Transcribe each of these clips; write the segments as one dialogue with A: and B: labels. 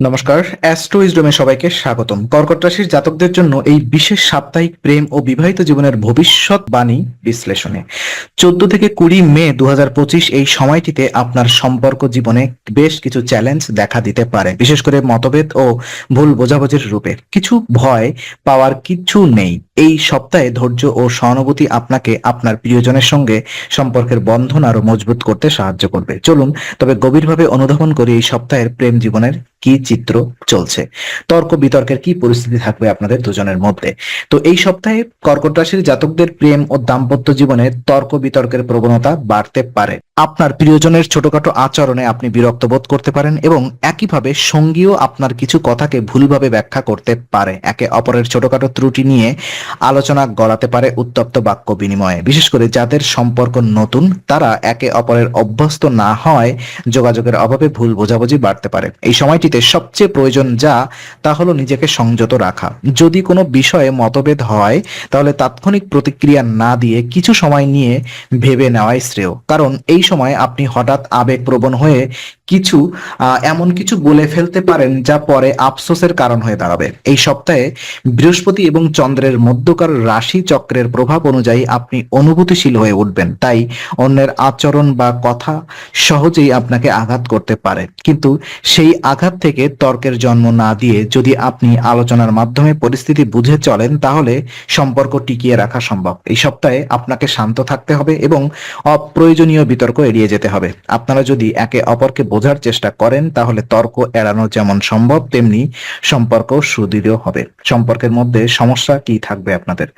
A: নমস্কার অ্যাস্ট্রো ইজডমে সবাইকে স্বাগতম। কর্কট রাশির জাতকদের জন্য এই বিশেষ সাপ্তাহিক প্রেম ও বিবাহিত জীবনের ভবিষ্যৎ বাণী বিশ্লেষণে। চোদ্দ থেকে কুড়ি মে দু হাজার পঁচিশ এই সময়টিতে আপনার সম্পর্ক জীবনে বেশ কিছু চ্যালেঞ্জ দেখা দিতে পারে, বিশেষ করে মতভেদ ও ভুল বোঝাবুঝির রূপে। কিছু ভয় পাওয়ার কিছু নেই। এই সপ্তাহে ধৈর্য ও সহানুভূতি আপনাকে আপনার প্রিয়জনের সঙ্গে সম্পর্কের বন্ধন আরও মজবুত করতে সাহায্য করবে। চলুন, তবে গভীরভাবে অনুধাবন করি এই সপ্তাহের প্রেম জীবনের কি চিত্র চলছে। তর্ক বিতর্কের কি পরিস্থিতি থাকবে আপনাদের দুজনের মধ্যে? তো এই সপ্তাহে কর্কট রাশির জাতকদের প্রেম ও দাম্পত্য জীবনে তর্ক বিতর্কের প্রবণতা বাড়তে পারে। আপনার প্রিয়জনের ছোটখাটো আচরণে আপনি বিরক্ত বোধ করতে পারেন এবং একইভাবে সঙ্গীও আপনার কিছু কথাকে ভুলভাবে ব্যাখ্যা করতে পারে। একে অপরের ছোটখাটো ত্রুটি নিয়ে আলোচনা গড়াতে পারে উত্তপ্ত বাক্য বিনিময়ে। বিশেষ করে যাদের সম্পর্ক নতুন, তারা একে অপরের অভ্যস্ত না হয় যোগাযোগের অভাবে ভুল বোঝাবুঝি বাড়তে পারে। এই সময়টিতে সবচেয়ে প্রয়োজন যা, তা হলো নিজেকে সংযত রাখা। যদি কোনো বিষয়ে মতভেদ হয়, তাহলে তাৎক্ষণিক প্রতিক্রিয়া না দিয়ে কিছু সময় নিয়ে ভেবে নেওয়াই শ্রেয়। কারণ এই সময় আপনি হঠাৎ আবেগ প্রবণ হয়ে কিছু এমন কিছু বলে ফেলতে পারেন যা পরে আফসোসের কারণ হয়ে দাঁড়াবে। এই সপ্তাহে বৃহস্পতি এবং চন্দ্রের মধ্যকার রাশি চক্রের প্রভাব অনুযায়ী আপনি অনুভূতিশীল হয়ে উঠবেন। তাই অন্যের আচরণ বা কথা সহজেই আপনাকে আঘাত করতে পারে। কিন্তু সেই আঘাত থেকে তর্কের জন্ম না দিয়ে যদি আপনি আলোচনার মাধ্যমে পরিস্থিতি বুঝে চলেন, তাহলে সম্পর্ক টিকিয়ে রাখা সম্ভব। এই সপ্তাহে আপনাকে শান্ত থাকতে হবে এবং অপ্রয়োজনীয় বিতর্ক এড়িয়ে যেতে হবে। আপনারা যদি একে অপরকে বোঝার চেষ্টা করেন, তাহলে তর্ক এড়ানো যেমন সম্ভব, তেমনি সম্পর্ক সুদৃঢ় হবে। সম্পর্কের মধ্যে সমস্যা কি থাকবে আপনাদের?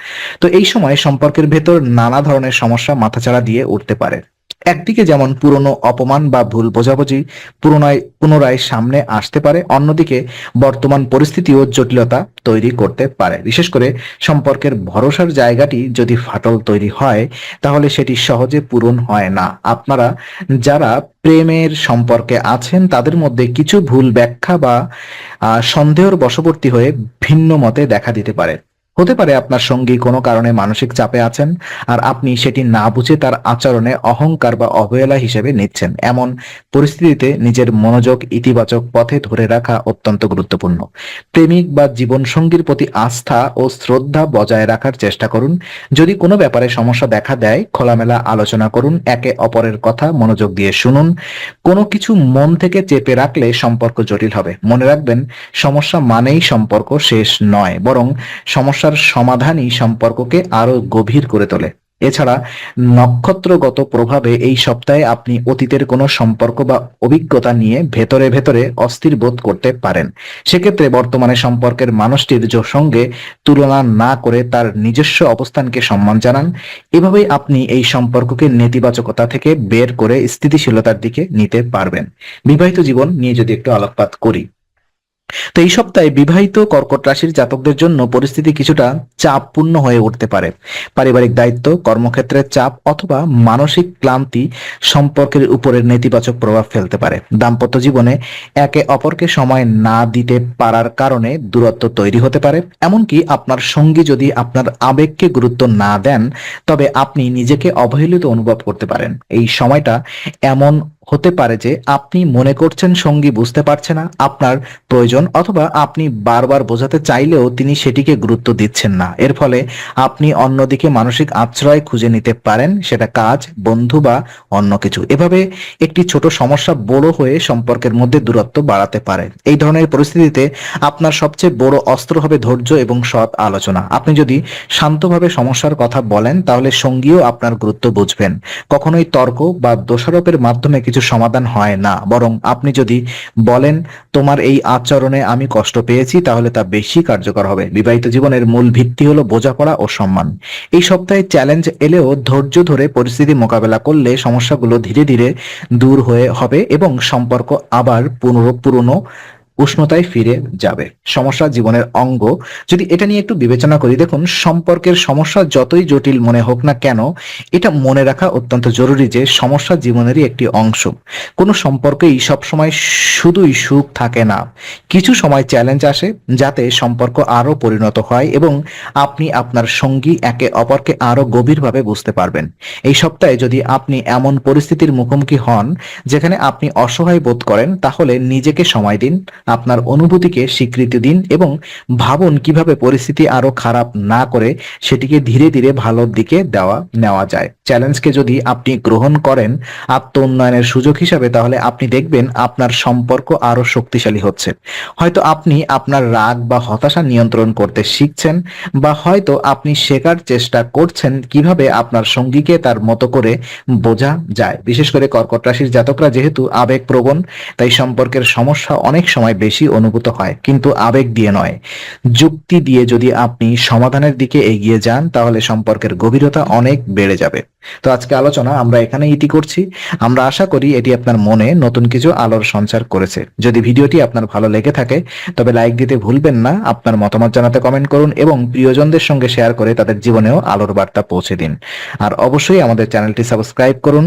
A: তো এই সময় সম্পর্কের ভেতর নানা ধরনের সমস্যা মাথাচাড়া দিয়ে উঠতে পারে। একদিকে যেমন পুরনো অপমান বা ভুল বোঝাবুঝি পুনরায় পুনরায় সামনে আসতে পারে, অন্যদিকে বর্তমান পরিস্থিতিও জটিলতা তৈরি করতে পারে। বিশেষ করে সম্পর্কের ভরসার জায়গাটি যদি ফাটল তৈরি হয়, তাহলে সেটি সহজে পূরণ হয় না। আপনারা যারা প্রেমের সম্পর্কে আছেন, তাদের মধ্যে কিছু ভুল ব্যাখ্যা বা সন্দেহের বশবর্তী হয়ে ভিন্ন মতে দেখা দিতে পারে। হতে পারে আপনার সঙ্গী কোনো কারণে মানসিক চাপে আছেন আর আপনি সেটি না বুঝে তার আচরণে অহংকার বা অবহেলা হিসেবে নিচ্ছেন। এমন পরিস্থিতিতে নিজের মনোযোগ ইতিবাচক পথে ধরে রাখা অত্যন্ত গুরুত্বপূর্ণ। প্রেমিক বা জীবনসঙ্গীর প্রতি আস্থা ও শ্রদ্ধা বজায় রাখার চেষ্টা করুন। যদি কোনো ব্যাপারে সমস্যা দেখা দেয়, খোলামেলা আলোচনা করুন, একে অপরের কথা মনোযোগ দিয়ে শুনুন। কোনো কিছু মন থেকে চেপে রাখলে সম্পর্ক জটিল হবে। মনে রাখবেন, সমস্যা মানেই সম্পর্ক শেষ নয়, বরং সমস্যার সমাধানই সম্পর্ককে আরও গভীর করে তোলে। এছাড়া নক্ষত্রগত প্রভাবে এই সপ্তাহে আপনি অতীতের কোনো সম্পর্ক বা অভিজ্ঞতা নিয়ে ভেতরে ভেতরে অস্থির বোধ করতে পারেন। সেক্ষেত্রে বর্তমানে সম্পর্কের মানুষটির সঙ্গে তুলনা না করে তার নিজস্ব অবস্থানকে সম্মান জানান। এভাবেই আপনি এই সম্পর্ককে নেতিবাচকতা থেকে বের করে স্থিতিশীলতার দিকে নিতে পারবেন। বিবাহিত জীবন নিয়ে যদি একটু আলোকপাত করি। তো এই সপ্তাহে বিবাহিত কর্কট রাশির জাতকদের জন্য পরিস্থিতি কিছুটা চাপপূর্ণ হয়ে উঠতে পারে। পারিবারিক দায়িত্ব, কর্মক্ষেত্রের চাপ অথবা মানসিক ক্লান্তি সম্পর্কের উপরে নেতিবাচক প্রভাব ফেলতে পারে। দাম্পত্য জীবনে একে অপরকে সময় না দিতে পারার কারণে দূরত্ব তৈরি হতে পারে। এমনকি আপনার সঙ্গী যদি আপনার আবেগকে গুরুত্ব না দেন, তবে আপনি নিজেকে অবহেলিত অনুভব করতে পারেন। এই সময়টা এমন হতে পারে যে আপনি মনে করছেন সঙ্গী বুঝতে পারছে না, আপনার প্রয়োজন অথবা আপনি বারবার বোঝাতে চাইলেও তিনি সেটিকে গুরুত্ব দিচ্ছেন না। এর ফলে আপনি অন্যদিকে মানসিক আশ্রয় খুঁজে নিতে পারেন, সেটা কাজ, বন্ধু বা অন্য কিছু। এভাবে একটি ছোট সমস্যা বড় হয়ে সম্পর্কের মধ্যে দূরত্ব বাড়াতে পারে। এই ধরনের পরিস্থিতিতে আপনার সবচেয়ে বড় অস্ত্র হবে ধৈর্য এবং সৎ আলোচনা। আপনি যদি শান্তভাবে সমস্যার কথা বলেন, তাহলে সঙ্গীও আপনার গুরুত্ব বুঝবেন। কখনোই তর্ক বা দোষারোপের মাধ্যমে কিছু সমাধান হয় না। বরং আপনি যদি বলেন, তোমার এই আচরণে আমি কষ্ট পেয়েছি, তাহলে তা বেশি কার্যকর হবে। বিবাহিত জীবনের মূল ভিত্তি হলো বোঝাপড়া ও সম্মান। এই সপ্তাহে চ্যালেঞ্জ এলেও ধৈর্য ধরে পরিস্থিতি মোকাবেলা করলে সমস্যাগুলো ধীরে ধীরে দূর হয়ে হবে এবং সম্পর্ক আবার পুনর পুরনো উষ্ণতায় ফিরে যাবে। সমস্যা জীবনের অঙ্গ। যদি এটা নিয়ে একটু বিবেচনা করি, দেখুন, সম্পর্কের সমস্যা যতই জটিল মনে হোক না কেন, এটা মনে রাখা অত্যন্ত জরুরি যে সমস্যা জীবনেরই একটি অংশ। কোনো সম্পর্কেই সবসময় শুধুই সুখ থাকে না। কিছু সময় চ্যালেঞ্জ আসে যাতে সম্পর্ক আরও পরিণত হয় এবং আপনি আপনার সঙ্গী একে অপরকে আরও গভীরভাবে বুঝতে পারবেন। এই সপ্তাহে যদি আপনি এমন পরিস্থিতির মুখোমুখি হন, যেখানে আপনি অসহায় বোধ করেন, তাহলে নিজেকে সময় দিন আপনার অনুভূতিকে স্বীকৃতি দিন এবং ভাবুন কীভাবে পরিস্থিতি আরও খারাপ না করে সেটিকে ধীরে ধীরে ভালোর দিকে দেওয়া, নেওয়া যায়। চ্যালেঞ্জকে যদি আপনি গ্রহণ করেন আত্ম উন্নয়নের সুযোগ হিসাবে, তাহলে আপনি দেখবেন আপনার সম্পর্ক আরও শক্তিশালী হচ্ছে। হয়তো আপনি আপনার রাগ বা হতাশা নিয়ন্ত্রণ করতে শিখছেন বা হয়তো আপনি শেখার চেষ্টা করছেন কীভাবে আপনার সঙ্গীকে তার মতো করে বোঝা যায়। বিশেষ করে কর্কট রাশির জাতকরা যেহেতু আবেগপ্রবণ, তাই সম্পর্কের সমস্যা অনেক সময় বেশি অনুভূত হয়, কিন্তু আবেগ দিয়ে নয়। যুক্তি দিয়ে যদি আপনি সমাধানের দিকে এগিয়ে যান, তাহলে সম্পর্কের গভীরতা অনেক বেড়ে যাবে। তো আজকে আলোচনা আমরা এখানে ইতি করছি। আমরা আশা করি এটি আপনার মনে নতুন কিছু আলোর সঞ্চার করেছে। যদি ভিডিওটি আপনার ভালো লেগে থাকে, তবে লাইক দিতে ভুলবেন না, আপনার মতামত জানাতে কমেন্ট করুন এবং প্রিয়জনদের সঙ্গে শেয়ার করে তাদের জীবনেও আলোর বার্তা পৌঁছে দিন। আর অবশ্যই আমাদের চ্যানেলটি সাবস্ক্রাইব করুন।